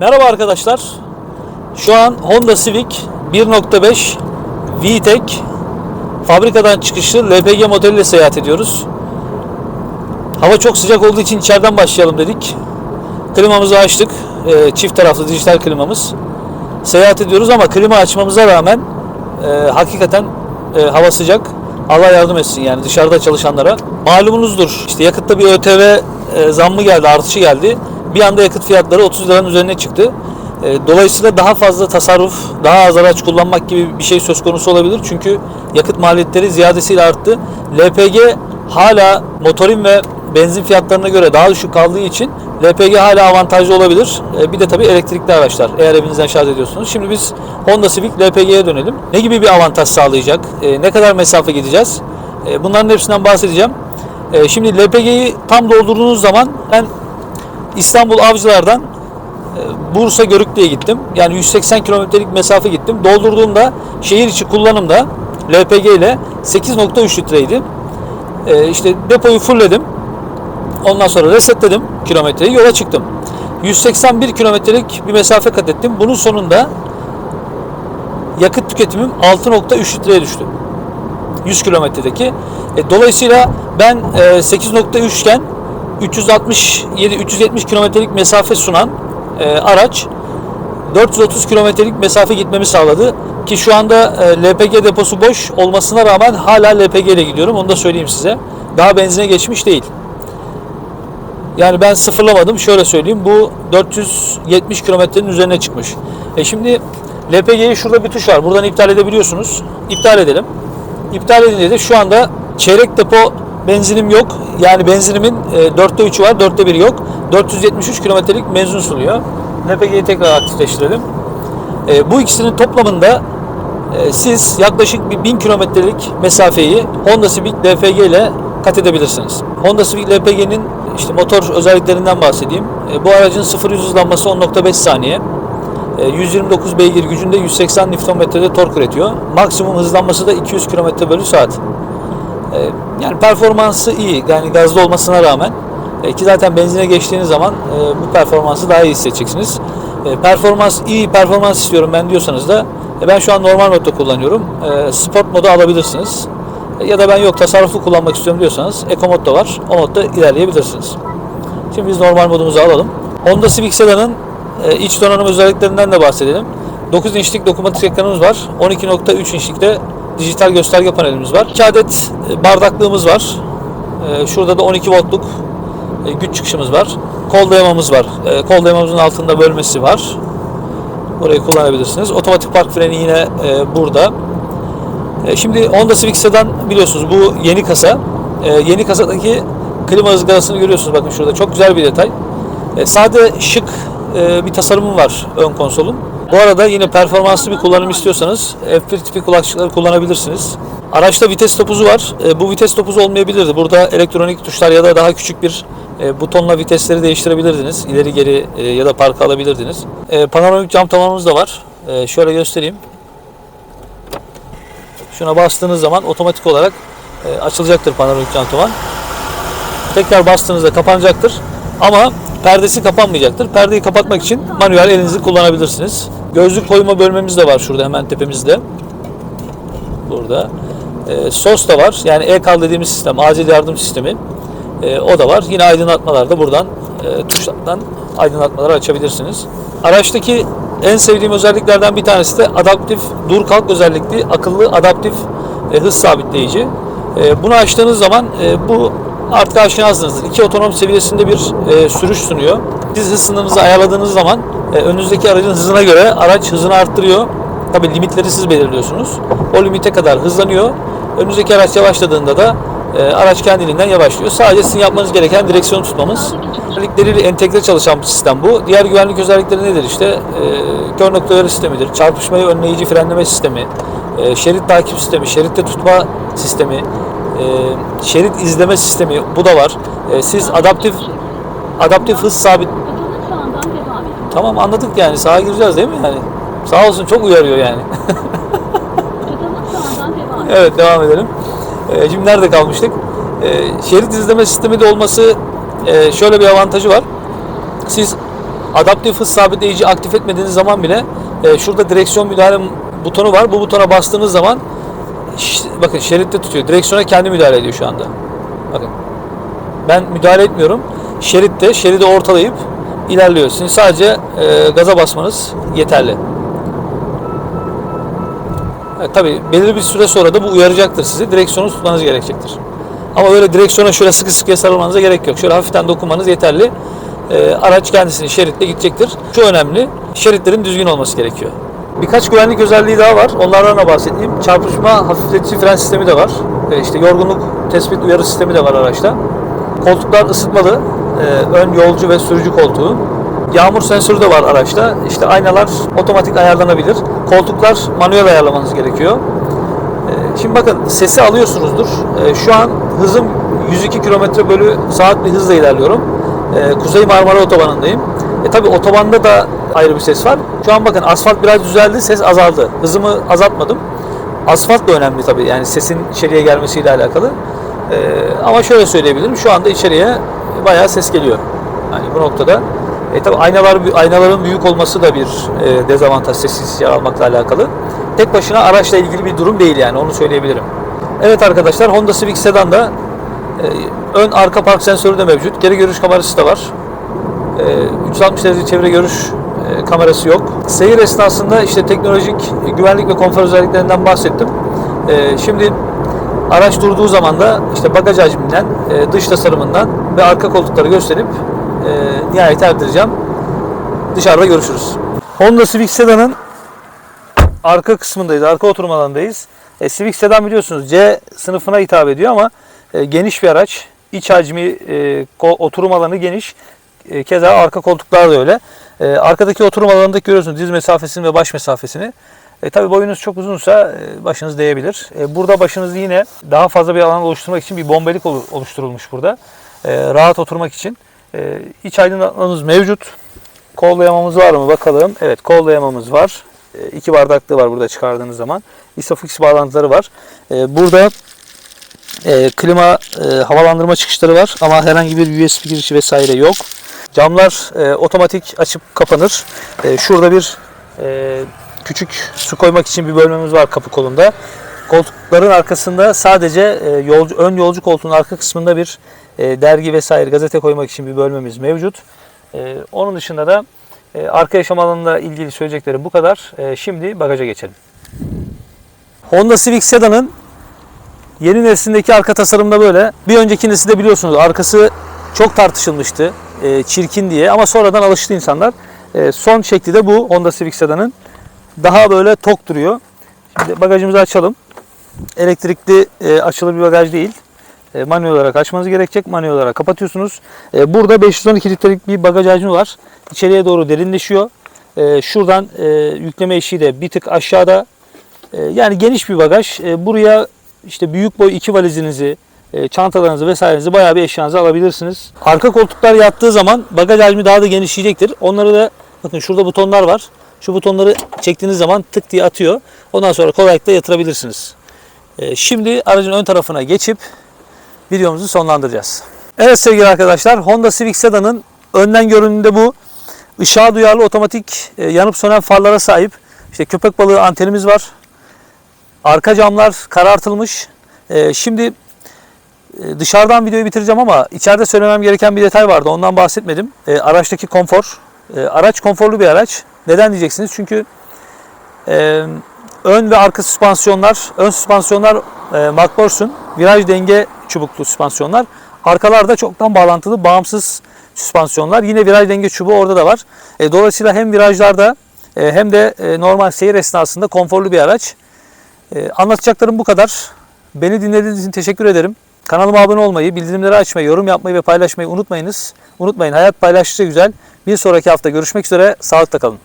Merhaba arkadaşlar. Şu an Honda Civic 1.5 VTEC fabrikadan çıkışlı LPG modeliyle seyahat ediyoruz. Hava çok sıcak olduğu için içeriden başlayalım dedik. Klimamızı açtık. Ee, Çift taraflı dijital klimamız. Seyahat ediyoruz ama klima açmamıza rağmen e, hakikaten e, hava sıcak. Allah yardım etsin yani dışarıda çalışanlara. Malumunuzdur işte yakıtta bir ÖTV e, zammı geldi, artışı geldi. Bir anda yakıt fiyatları 30 liranın üzerine çıktı. E, Dolayısıyla daha fazla tasarruf, daha az araç kullanmak gibi bir şey söz konusu olabilir. Çünkü yakıt maliyetleri ziyadesiyle arttı. LPG hala motorin ve benzin fiyatlarına göre daha düşük kaldığı için LPG hala avantajlı olabilir. E, Bir de tabii elektrikli araçlar eğer evinizden şarj ediyorsunuz. Şimdi biz Honda Civic LPG'ye dönelim. Ne gibi bir avantaj sağlayacak? E, Ne kadar mesafe gideceğiz? Bunların hepsinden bahsedeceğim. Şimdi LPG'yi tam doldurduğunuz zaman ben İstanbul Avcılar'dan e, Bursa Görüklü'ye gittim. Yani 180 kilometrelik mesafe gittim. Doldurduğumda şehir içi kullanımda LPG ile 8.3 litreydi. E, işte depoyu fullledim. Ondan sonra resetledim kilometreyi yola çıktım. 181 kilometrelik bir mesafe kat ettim. Bunun sonunda yakıt tüketimim 6.3 litreye düştü. 100 kilometredeki. E, dolayısıyla ben e, 8.3 iken 367 370 kilometrelik mesafe sunan e, araç 430 kilometrelik mesafe gitmemi sağladı ki şu anda e, LPG deposu boş olmasına rağmen hala LPG ile gidiyorum. Onu da söyleyeyim size. Daha benzine geçmiş değil. Yani ben sıfırlamadım. Şöyle söyleyeyim. Bu 470 kilometrenin üzerine çıkmış. E şimdi LPG'yi şurada bir tuş var. Buradan iptal edebiliyorsunuz. İptal edelim. İptal edince de şu anda çeyrek depo benzinim yok. Yani benzinimin e, 4'te 3'ü var, 4'te 1'i yok. 473 kilometrelik benzin sunuyor. LPG'yi tekrar aktifleştirelim. E, bu ikisinin toplamında e, siz yaklaşık bir 1000 kilometrelik mesafeyi Honda Civic LPG ile kat edebilirsiniz. Honda Civic LPG'nin işte motor özelliklerinden bahsedeyim. Bu aracın 0 100 hızlanması 10.5 saniye. E, 129 beygir gücünde 180 Nm'de tork üretiyor. Maksimum hızlanması da 200 km bölü saat. E, Yani performansı iyi. Yani gazlı olmasına rağmen e, ki zaten benzine geçtiğiniz zaman e, bu performansı daha iyi hissedeceksiniz. Performans iyi performans istiyorum ben diyorsanız da ben şu an normal modda kullanıyorum. Sport modu alabilirsiniz. Ya da ben yok tasarruflu kullanmak istiyorum diyorsanız Eco mod da var. O modda ilerleyebilirsiniz. Şimdi biz normal modumuzu alalım. Honda Civic Sedan'ın iç donanım özelliklerinden de bahsedelim. 9 inçlik dokunmatik ekranımız var. 12.3 inçlikte dijital gösterge panelimiz var. 2 adet e, bardaklığımız var. E, Şurada da 12 voltluk e, güç çıkışımız var. Kol dayamamız var. Kol dayamamızın altında bölmesi var. Burayı kullanabilirsiniz. Otomatik park freni yine burada. Şimdi Honda Civic Sedan biliyorsunuz bu yeni kasa. Yeni kasadaki klima ızgarasını görüyorsunuz bakın şurada. Çok güzel bir detay. Sade şık bir tasarımı var ön konsolun. Bu arada yine performanslı bir kullanım istiyorsanız F1 tipi kulakçıkları kullanabilirsiniz. Araçta vites topuzu var. E, Bu vites topuzu olmayabilirdi. Burada elektronik tuşlar ya da daha küçük bir e, butonla vitesleri değiştirebilirdiniz. İleri geri e, ya da parka alabilirdiniz. E, Panoramik cam tavanımız da var. E, Şöyle göstereyim. Şuna bastığınız zaman otomatik olarak e, açılacaktır panoramik cam tavan. Tekrar bastığınızda kapanacaktır. Ama perdesi kapanmayacaktır. Perdeyi kapatmak için manuel elinizi kullanabilirsiniz. Gözlük koyma bölmemiz de var şurada hemen tepemizde. Burada. E, SOS da var. Yani e-kal dediğimiz sistem, acil yardım sistemi. E, o da var. Yine aydınlatmalar da buradan e, tuşlardan aydınlatmaları açabilirsiniz. Araçtaki en sevdiğim özelliklerden bir tanesi de adaptif dur kalk özellikli akıllı adaptif e, hız sabitleyici. E, bunu açtığınız zaman e, bu artık aşinasınızdır. İki otonom seviyesinde bir e, sürüş sunuyor. Siz hız sınırınızı ayarladığınız zaman e, önünüzdeki aracın hızına göre araç hızını arttırıyor. Tabii limitleri siz belirliyorsunuz. O limite kadar hızlanıyor. Önünüzdeki araç yavaşladığında da e, araç kendiliğinden yavaşlıyor. Sadece sizin yapmanız gereken direksiyonu tutmamız. Özellikleriyle entegre çalışan bir sistem bu. Diğer güvenlik özellikleri nedir işte? E, kör nokta uyarı sistemidir. Çarpışmayı önleyici frenleme sistemi, e, şerit takip sistemi, şeritte tutma sistemi, e, şerit izleme sistemi bu da var. E, siz adaptif adaptif hız sabit tamam anladık yani sağa gireceğiz değil mi yani? Sağ olsun çok uyarıyor yani. Evet devam edelim. Ee, şimdi nerede kalmıştık? Ee, şerit izleme sistemi de olması e, şöyle bir avantajı var. Siz adaptif hız sabitleyici aktif etmediğiniz zaman bile e, şurada direksiyon müdahale butonu var. Bu butona bastığınız zaman bakın şeritte tutuyor. Direksiyona kendi müdahale ediyor şu anda. Bakın. Ben müdahale etmiyorum. Şeritte, şeridi ortalayıp ilerliyor. Sizin sadece e, gaza basmanız yeterli. Evet, tabii belirli bir süre sonra da bu uyaracaktır sizi. Direksiyonu tutmanız gerekecektir. Ama öyle direksiyona şöyle sıkı sıkıya sarılmanıza gerek yok. Şöyle hafiften dokunmanız yeterli. Ee, araç kendisini şeritte gidecektir. Şu önemli. Şeritlerin düzgün olması gerekiyor. Birkaç güvenlik özelliği daha var. Onlardan da bahsedeyim. Çarpışma hafifletici fren sistemi de var. Ee, işte yorgunluk tespit uyarı sistemi de var araçta. Koltuklar ısıtmalı. Ee, ön yolcu ve sürücü koltuğu. Yağmur sensörü de var araçta. İşte aynalar otomatik ayarlanabilir. Koltuklar manuel ayarlamanız gerekiyor. Ee, Şimdi bakın sesi alıyorsunuzdur. Ee, Şu an hızım 102 km bölü saat bir hızla ilerliyorum. Ee, Kuzey Marmara Otobanı'ndayım. E tabi otobanda da ayrı bir ses var. Şu an bakın asfalt biraz düzeldi, ses azaldı. Hızımı azaltmadım. Asfalt da önemli tabi yani sesin içeriye gelmesiyle alakalı. Ee, ama şöyle söyleyebilirim. Şu anda içeriye bayağı ses geliyor. Yani bu noktada e tabi aynalar aynaların büyük olması da bir e, dezavantaj sessiz yer almakla alakalı. Tek başına araçla ilgili bir durum değil yani onu söyleyebilirim. Evet arkadaşlar Honda Civic Sedan'da e, ön arka park sensörü de mevcut. Geri görüş kamerası da var. E, 360 derece çevre görüş kamerası yok. Seyir esnasında işte teknolojik güvenlik ve konfor özelliklerinden bahsettim. E, şimdi araç durduğu zaman da işte bagaj hacminden, e, dış tasarımından ve arka koltukları gösterip e, nihayet erdireceğim. Dışarıda görüşürüz. Honda Civic Sedan'ın arka kısmındayız, arka oturma alanındayız. E, Civic Sedan biliyorsunuz C sınıfına hitap ediyor ama e, geniş bir araç. İç hacmi, e, oturum alanı geniş. E, keza arka koltuklar da öyle. E, arkadaki oturum alanında görüyorsunuz diz mesafesini ve baş mesafesini. E, tabii boyunuz çok uzunsa e, başınız değebilir. E, burada başınız yine daha fazla bir alan oluşturmak için bir bombelik olu- oluşturulmuş burada. E, rahat oturmak için. E, iç aydınlatmamız mevcut. Kollayamamız var mı bakalım. Evet kollayamamız var. E, iki bardaklığı var burada çıkardığınız zaman. Isofix bağlantıları var. E, burada e, klima e, havalandırma çıkışları var ama herhangi bir USB girişi vesaire yok. Camlar e, otomatik açıp kapanır. E, şurada bir e, küçük su koymak için bir bölmemiz var kapı kolunda. Koltukların arkasında sadece e, yolcu, ön yolcu koltuğun arka kısmında bir e, dergi vesaire gazete koymak için bir bölmemiz mevcut. E, onun dışında da e, arka yaşam alanıyla ilgili söyleyeceklerim bu kadar. E, şimdi bagaja geçelim. Honda Civic Sedan'ın yeni neslindeki arka tasarımda böyle. Bir önceki nesilde biliyorsunuz arkası çok tartışılmıştı. e, çirkin diye ama sonradan alıştı insanlar. E, son şekli de bu Honda Civic Sedan'ın. Daha böyle tok duruyor. Şimdi bagajımızı açalım. Elektrikli e, açılı bir bagaj değil. E, manuel olarak açmanız gerekecek. Manuel olarak kapatıyorsunuz. E, burada 512 litrelik bir bagaj hacmi var. İçeriye doğru derinleşiyor. E, şuradan e, yükleme eşiği de bir tık aşağıda. E, yani geniş bir bagaj. E, buraya işte büyük boy iki valizinizi, çantalarınızı vesairenizi bayağı bir eşyanızı alabilirsiniz. Arka koltuklar yattığı zaman bagaj hacmi daha da genişleyecektir. Onları da bakın şurada butonlar var. Şu butonları çektiğiniz zaman tık diye atıyor. Ondan sonra kolaylıkla yatırabilirsiniz. E, şimdi aracın ön tarafına geçip videomuzu sonlandıracağız. Evet sevgili arkadaşlar Honda Civic Sedan'ın önden görünümünde bu. Işığa duyarlı otomatik e, yanıp sönen farlara sahip. İşte köpek balığı antenimiz var. Arka camlar karartılmış. E, şimdi e, dışarıdan videoyu bitireceğim ama içeride söylemem gereken bir detay vardı. Ondan bahsetmedim. E, araçtaki konfor. E, araç konforlu bir araç. Neden diyeceksiniz? Çünkü e, ön ve arka süspansiyonlar, ön süspansiyonlar e, McPherson, viraj denge çubuklu süspansiyonlar. Arkalar da çoktan bağlantılı, bağımsız süspansiyonlar. Yine viraj denge çubuğu orada da var. E, dolayısıyla hem virajlarda e, hem de e, normal seyir esnasında konforlu bir araç. E, anlatacaklarım bu kadar. Beni dinlediğiniz için teşekkür ederim. Kanalıma abone olmayı, bildirimleri açmayı, yorum yapmayı ve paylaşmayı unutmayınız. Unutmayın hayat paylaştıkça güzel. Bir sonraki hafta görüşmek üzere. Sağlıkla kalın.